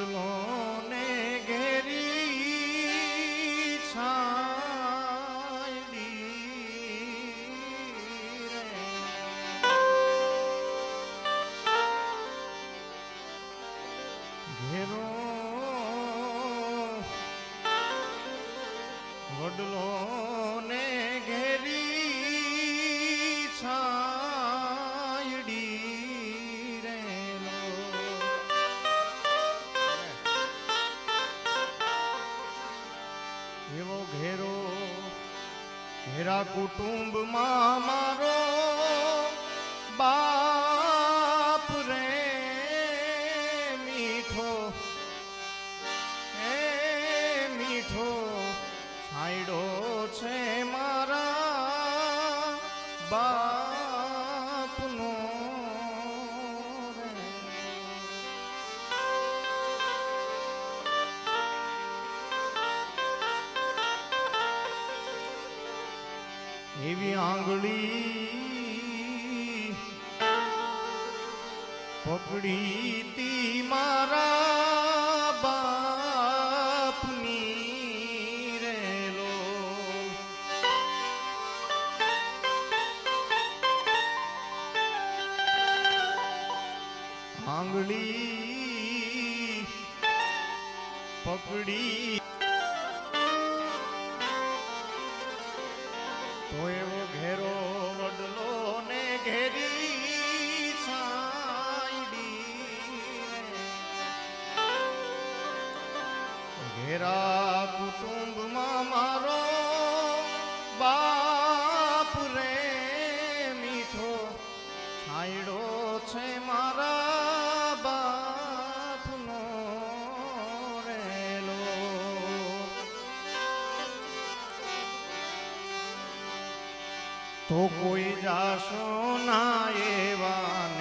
ডাডলনে গেরি ছাইলি ঘেরো ডাডলনে કુટુંબમાં મારો એવી આંગળી પકડી તી મારા તો કોઈ જાશો ના એવા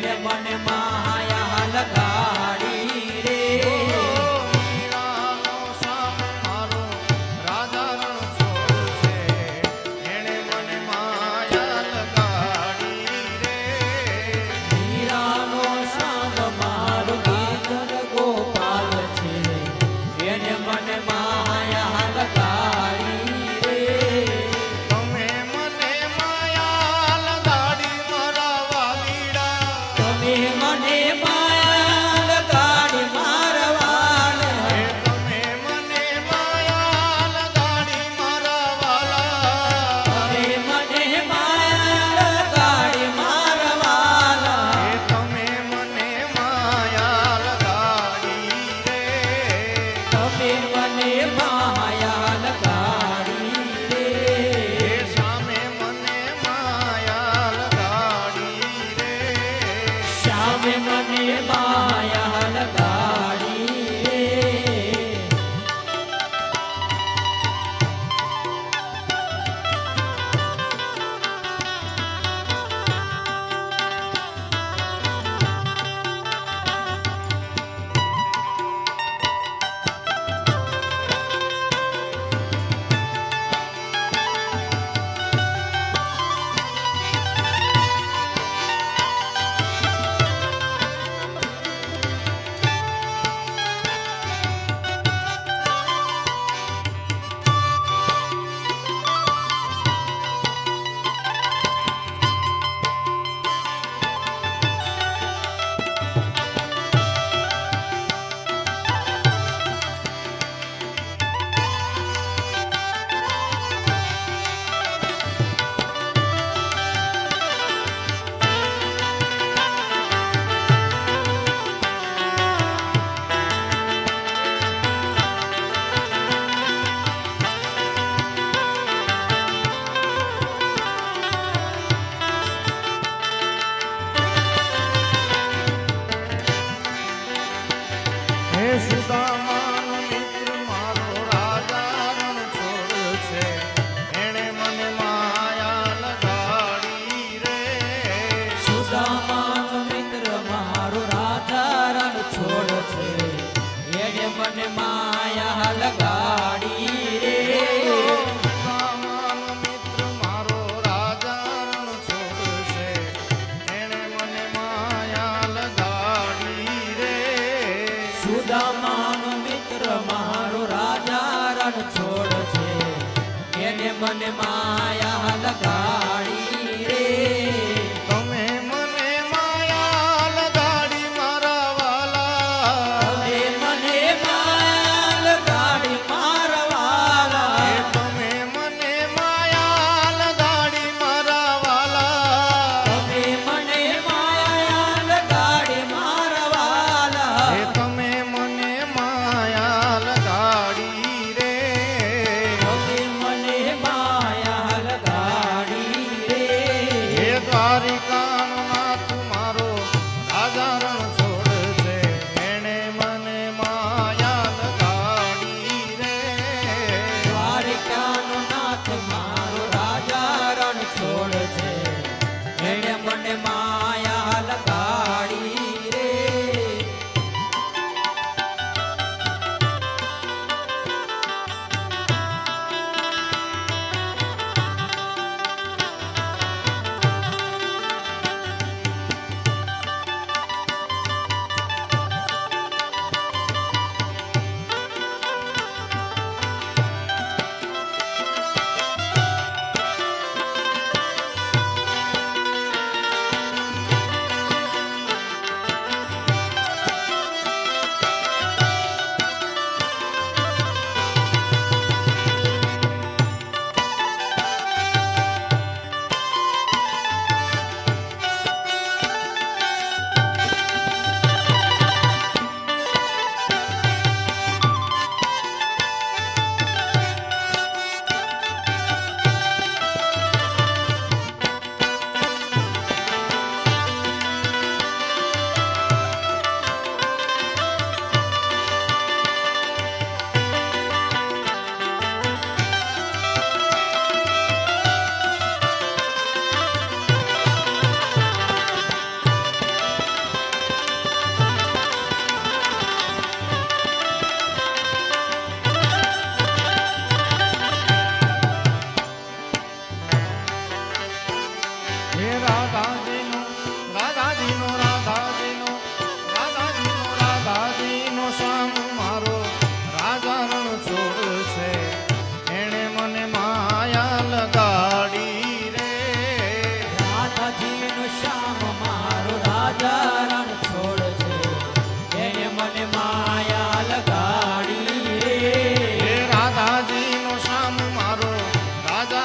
never, never.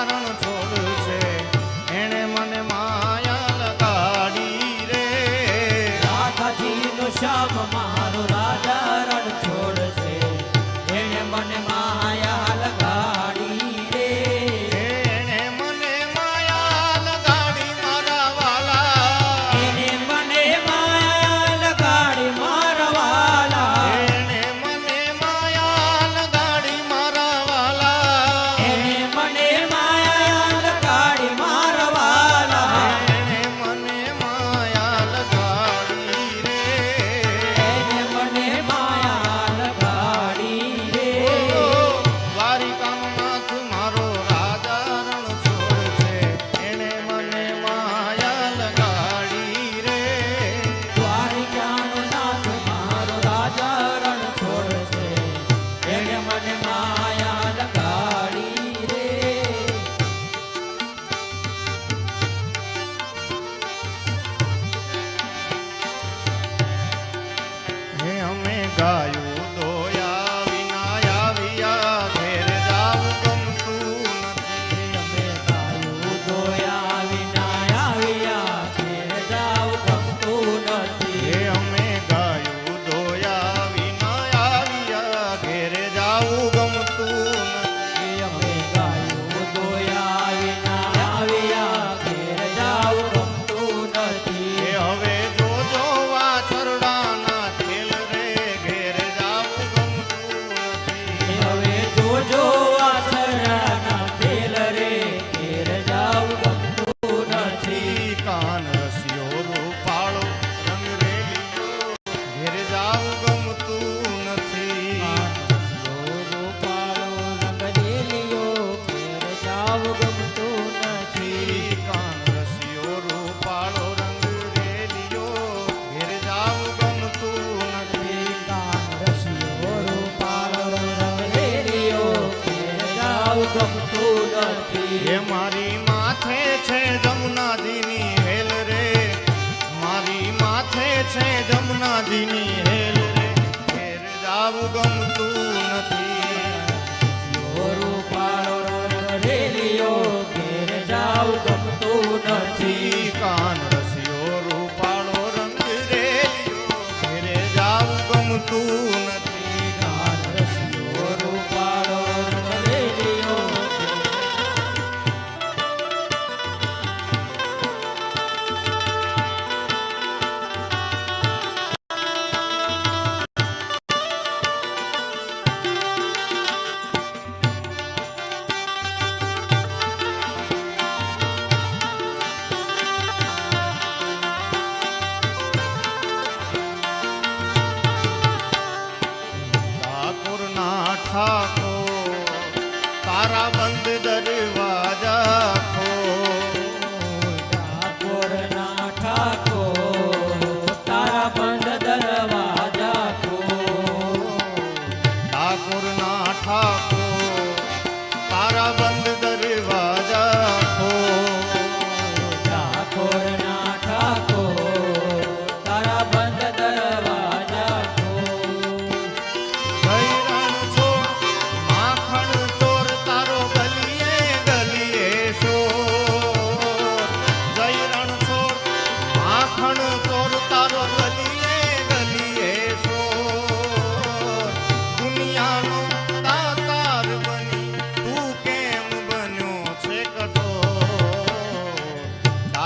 કારણ છોડ છે. એણે મને માયા લગાડી રે. રાધાજી નો શ્યામ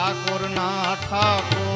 ঠাকুর না ঠাকুর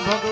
ভগবান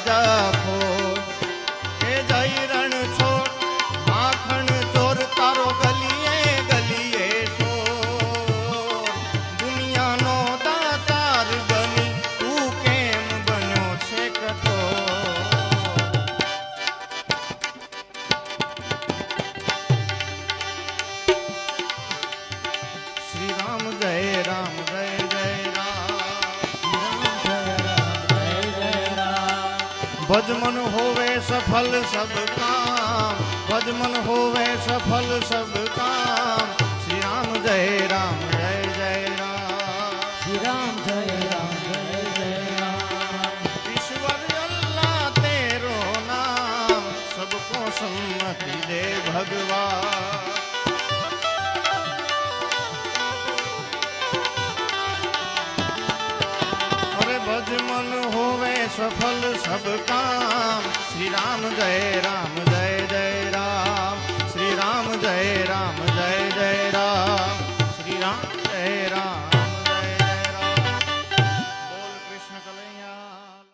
রাজা ભજમન હોવે સફલ સબ કામ ભજમન હોવે સફલ સબ કામ શ્રી રામ જય રામ જય જય રામ. શ્રી રામ જય રામ જય જય રામ. ઈશ્વર અલ્લાહ તેરો નામ સબકો સમ્મતિ દે ભગવાન. સફલ સબ કામ શ્રી રામ જય રામ જય જય રામ શ્રી રામ જય રામ જય જય રામ